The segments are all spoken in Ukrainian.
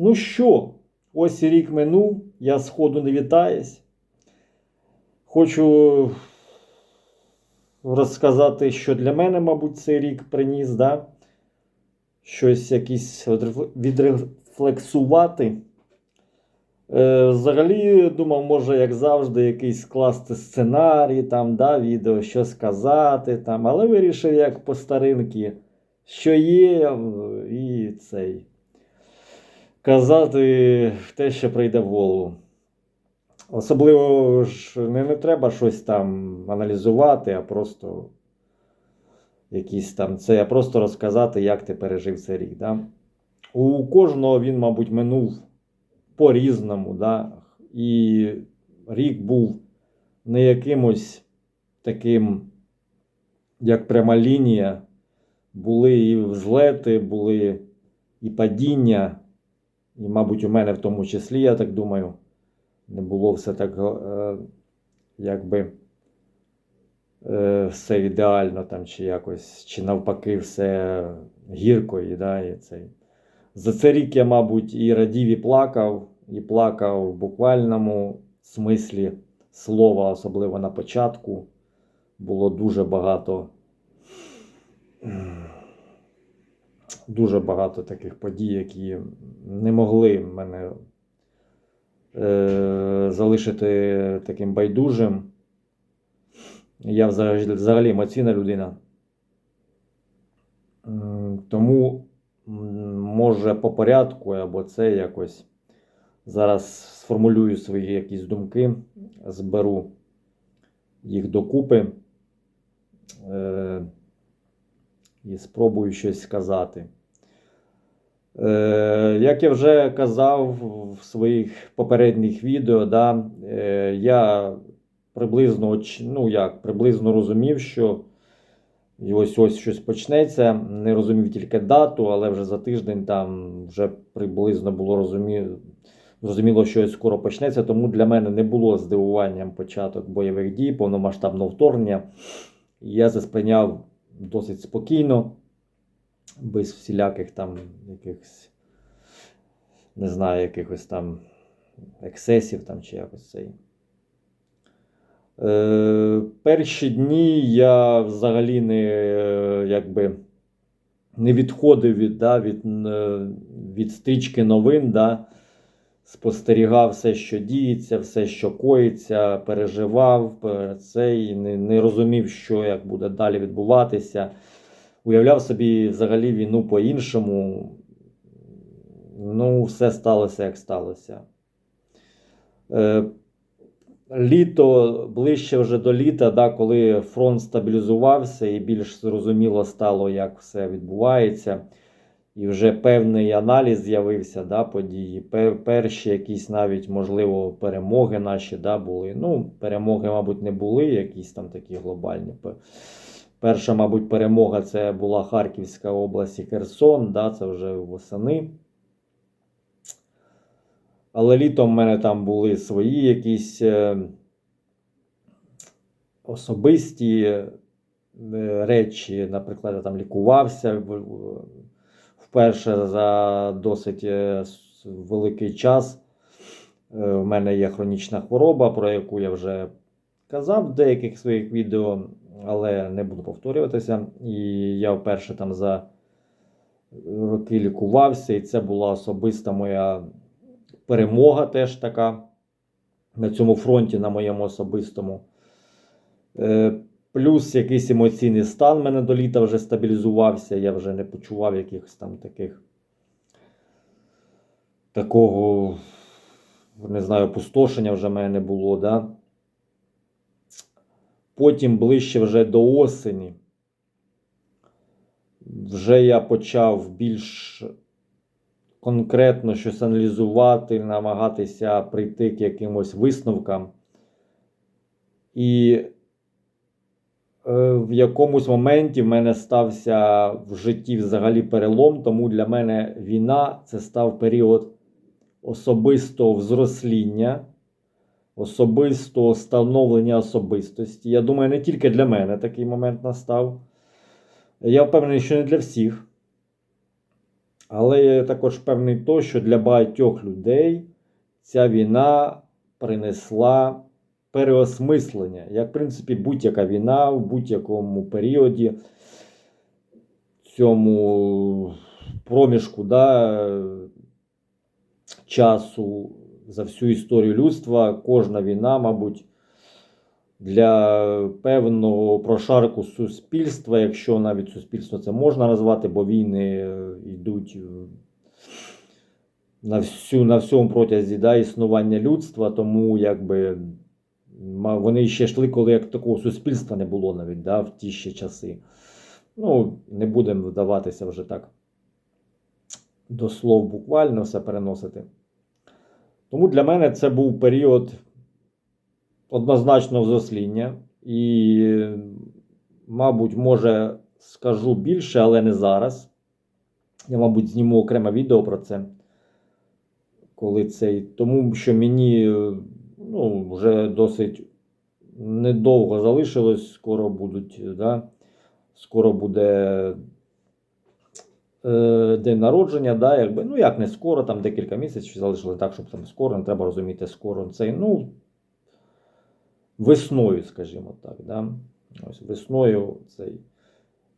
Ну що, ось і рік минув, я сходу не вітаюсь. Хочу розказати, що для мене, мабуть, цей рік приніс, да? щось якісь відрефлексувати. Е, взагалі, думав, може, як завжди, якийсь скласти сценарій, там, да, відео, що сказати, там, але вирішив, як по старинки, що є, і цей. Казати те, що прийде в голову. Особливо ж не, не треба щось там аналізувати, а просто якісь там це, а просто розказати, як ти пережив цей рік. Да? У кожного він, мабуть, минув по-різному. Да? І рік був не якимось таким, як пряма лінія. Були і взлети, були і падіння, і, мабуть, у мене в тому числі, я так думаю, не було все так, е, якби е, все ідеально там, чи якось, чи навпаки, все гірко. І, да, і цей. За цей рік я, мабуть, і радів, і плакав, і плакав в буквальному смислі слова, особливо на початку. Було дуже багато. Дуже багато таких подій, які не могли мене е, залишити таким байдужим. Я взагалі, взагалі емоційна людина. Тому, може, по порядку або це якось. Зараз сформулюю свої якісь думки, зберу їх докупи е, і спробую щось сказати. Е, як я вже казав в своїх попередніх відео, да, е, я приблизно, ну, як, приблизно розумів, що і ось ось щось почнеться. Не розумів тільки дату, але вже за тиждень там вже приблизно було розумі... зрозуміло, що ось скоро почнеться. Тому для мене не було здивуванням початок бойових дій, повномасштабного вторгнення. Я це сприйняв досить спокійно, без всіляких там якихось, не знаю, якихось там ексесів там чи якось цей. Е, перші дні я взагалі не, е, якби, не відходив від, да, від, е, від стрічки новин, да, спостерігав все, що діється, все, що коїться, переживав е, це і не, не розумів, що як буде далі відбуватися. Уявляв собі взагалі війну по-іншому. Ну, все сталося, як сталося. Е, Літо ближче вже до літа, да, коли фронт стабілізувався і більш зрозуміло стало, як все відбувається. І вже певний аналіз з'явився да, події. Перші якісь навіть, можливо, перемоги наші да, були. Ну, перемоги, мабуть, не були, якісь там такі глобальні. Перша, мабуть, перемога це була Харківська область і Херсон, да, це вже восени. Але літом в мене там були свої якісь е, особисті е, речі. Наприклад, я там лікувався вперше за досить е, великий час. Е, У мене є хронічна хвороба, про яку я вже казав в деяких своїх відео, але не буду повторюватися. І я вперше там за роки лікувався, і це була особиста моя перемога теж така на цьому фронті, на моєму особистому. Плюс якийсь емоційний стан в мене до літа вже стабілізувався, я вже не почував якихось там таких такого, не знаю, пустошення вже в мене не було. Да? Потім ближче вже до осені. Вже я почав більш конкретно щось аналізувати, намагатися прийти к якимось висновкам. І в якомусь моменті в мене стався в житті взагалі перелом, тому для мене війна це став період особистого взросління, особистого становлення особистості. Я думаю, не тільки для мене такий момент настав. Я впевнений, що не для всіх. Але я також певний то, що для багатьох людей ця війна принесла переосмислення, як в принципі будь-яка війна в будь-якому періоді, цьому проміжку да, часу за всю історію людства, кожна війна, мабуть, для певного прошарку суспільства, якщо навіть суспільство це можна назвати, бо війни е, йдуть е, на, всю, на всьому протязі да, існування людства, тому якби вони ще йшли, коли як такого суспільства не було навіть да, в ті ще часи. Ну, не будемо вдаватися вже так до слов буквально все переносити. Тому для мене це був період однозначно взросління. І, мабуть, може, скажу більше, але не зараз. Я, мабуть, зніму окреме відео про це. Коли цей. Тому що мені ну, вже досить недовго залишилось, скоро будуть, да? скоро буде е, день народження, да, якби, ну як не скоро, там декілька місяців залишилось так, щоб там скоро, не треба розуміти, скоро цей, ну, весною, скажімо так. Да? Ось весною цей.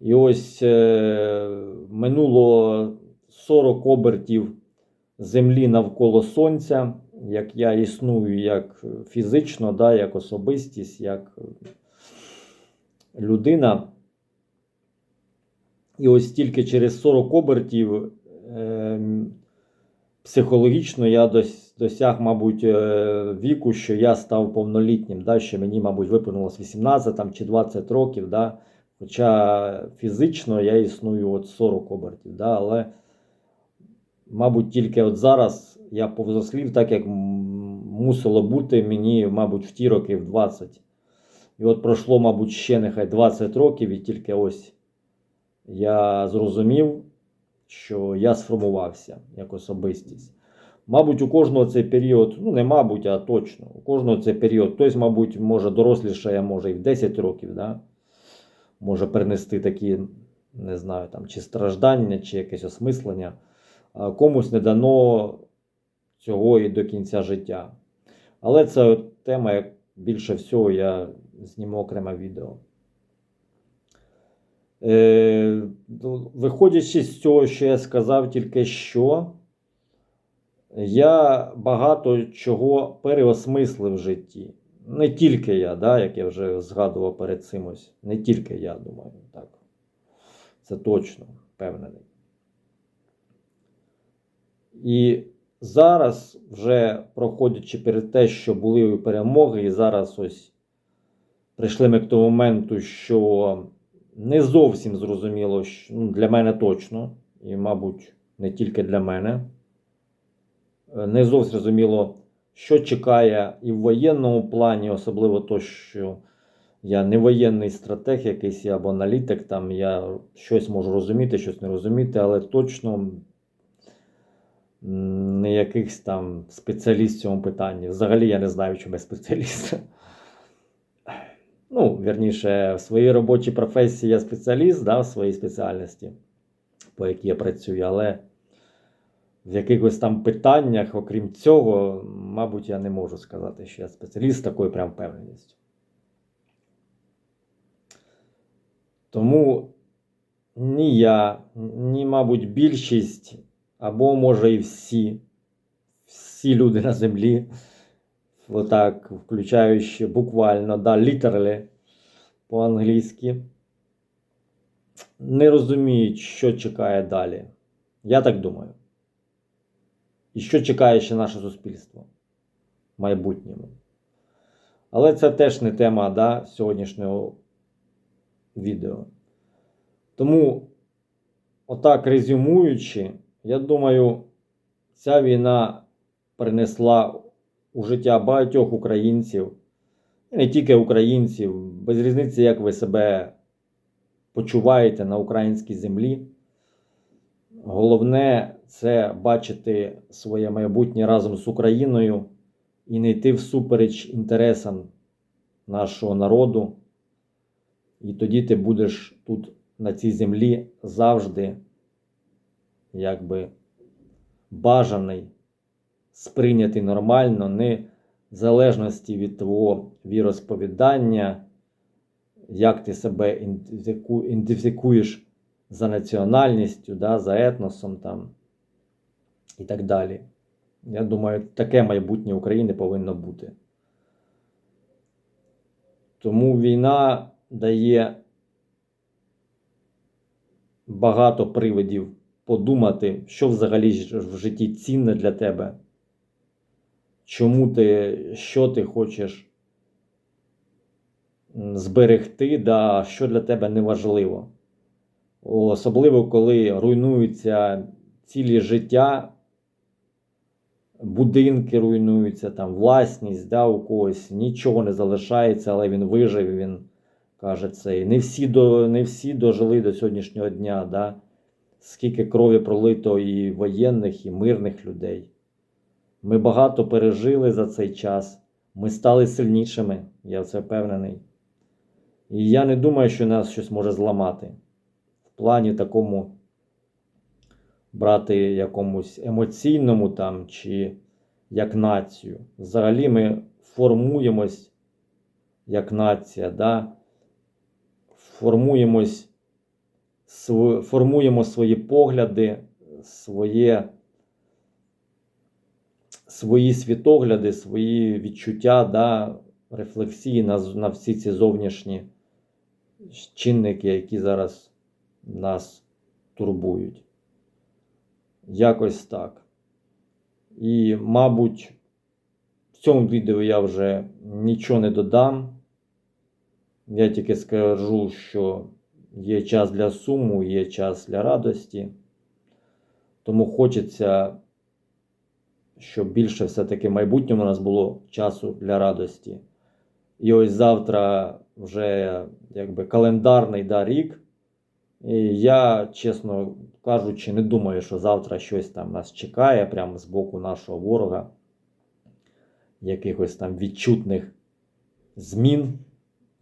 І ось е, минуло 40 обертів землі навколо Сонця, як я існую як фізично, да, як особистість, як людина. І ось тільки через 40 обертів е, психологічно я дос, досяг, мабуть, е, віку, що я став повнолітнім, да, що мені, мабуть, виповнилось 18 там, чи 20 років. Да, хоча фізично я існую от 40 обертів. Да, але, мабуть, тільки от зараз я повзрослів, так як мусило бути мені, мабуть, в ті роки, в 20. І от пройшло, мабуть, ще нехай 20 років, і тільки ось я зрозумів, що я сформувався як особистість. Мабуть, у кожного цей період, ну не мабуть, а точно, у кожного цей період, хтось, мабуть, може дорослішає, може і в 10 років, да? може перенести такі, не знаю, там, чи страждання, чи якесь осмислення, комусь не дано цього і до кінця життя. Але це тема, як більше всього, я зніму окреме відео. Е, ну, Виходячи з цього, що я сказав тільки що, я багато чого переосмислив в житті. Не тільки я, да, як я вже згадував перед цим ось. Не тільки я думаю, так. Це точно впевнений. І зараз, вже проходячи перед те, що були перемоги, і зараз ось прийшли ми к тому моменту, що не зовсім зрозуміло, що, ну, для мене точно, і, мабуть, не тільки для мене. Е, Не зовсім зрозуміло, що чекає і в воєнному плані, особливо то, що я не воєнний стратег, якийсь або аналітик, там я щось можу розуміти, щось не розуміти, але точно не якийсь там спеціаліст в цьому питанні. Взагалі я не знаю, чому я спеціаліст. Ну, вірніше, в своїй робочій професії я спеціаліст, да, в своїй спеціальності, по якій я працюю, але в якихось там питаннях, окрім цього, мабуть, я не можу сказати, що я спеціаліст з такою прям впевненістю. Тому ні я, ні, мабуть, більшість, або може і всі, всі люди на землі, отак, включаючи буквально, да, literally по-англійськи, не розуміють, що чекає далі. Я так думаю. І що чекає ще наше суспільство в майбутньому. Але це теж не тема да, сьогоднішнього відео. Тому, отак резюмуючи, я думаю, ця війна принесла у життя багатьох українців, не тільки українців, без різниці, як ви себе почуваєте на українській землі. Головне це бачити своє майбутнє разом з Україною і не йти всупереч інтересам нашого народу. І тоді ти будеш тут, на цій землі, завжди якби бажаний, сприйнятий нормально, не в залежності від твого віросповідання, як ти себе ідентифікуєш за національністю, да, за етносом там, і так далі. Я думаю, таке майбутнє України повинно бути. Тому війна дає багато приводів подумати, що взагалі в житті цінне для тебе. Чому ти, що ти хочеш зберегти, да, що для тебе неважливо. Особливо, коли руйнуються цілі життя, будинки руйнуються, там власність да, у когось, нічого не залишається, але він вижив, він каже це. Не всі, до, не всі дожили до сьогоднішнього дня. Да? Скільки крові пролито і воєнних, і мирних людей. Ми багато пережили за цей час. Ми стали сильнішими, я в це впевнений. І я не думаю, що нас щось може зламати. В плані такому брати якомусь емоційному там чи як націю. Взагалі ми формуємось як нація, да? формуємось, формуємо свої погляди, своє, свої світогляди, свої відчуття, да? рефлексії на, на всі ці зовнішні чинники, які зараз нас турбують. Якось так. І, мабуть, в цьому відео я вже нічого не додам. Я тільки скажу, що є час для суму, є час для радості. Тому хочеться, щоб більше все-таки в майбутньому у нас було часу для радості. І ось завтра вже якби календарний да, рік. І я, чесно кажучи, не думаю, що завтра щось там нас чекає прямо з боку нашого ворога. Якихось там відчутних змін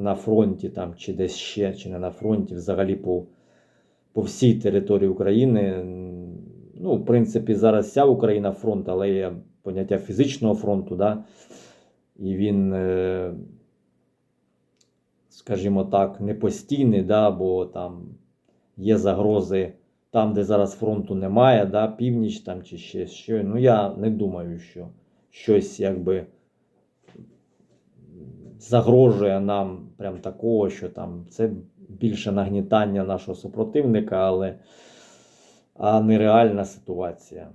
на фронті, там, чи десь ще, чи не на фронті, взагалі по, по всій території України. Ну, в принципі, зараз вся Україна фронт, але є поняття фізичного фронту, да? і він, е, скажімо так, не постійний, да? бо там є загрози там, де зараз фронту немає, да? північ там чи ще що. Ну, я не думаю, що щось якби загрожує нам прям такого, що там це більше нагнітання нашого супротивника, але а не реальна ситуація.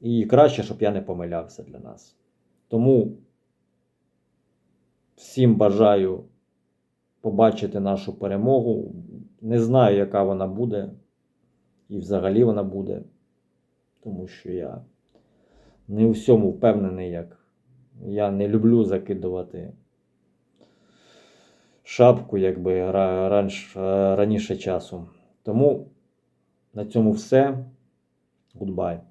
І краще, щоб я не помилявся для нас. Тому всім бажаю побачити нашу перемогу. Не знаю, яка вона буде, і взагалі вона буде, тому що я не у всьому впевнений, як я не люблю закидувати шапку, якби ра- ранш, раніше часу. Тому на цьому все. Goodbye.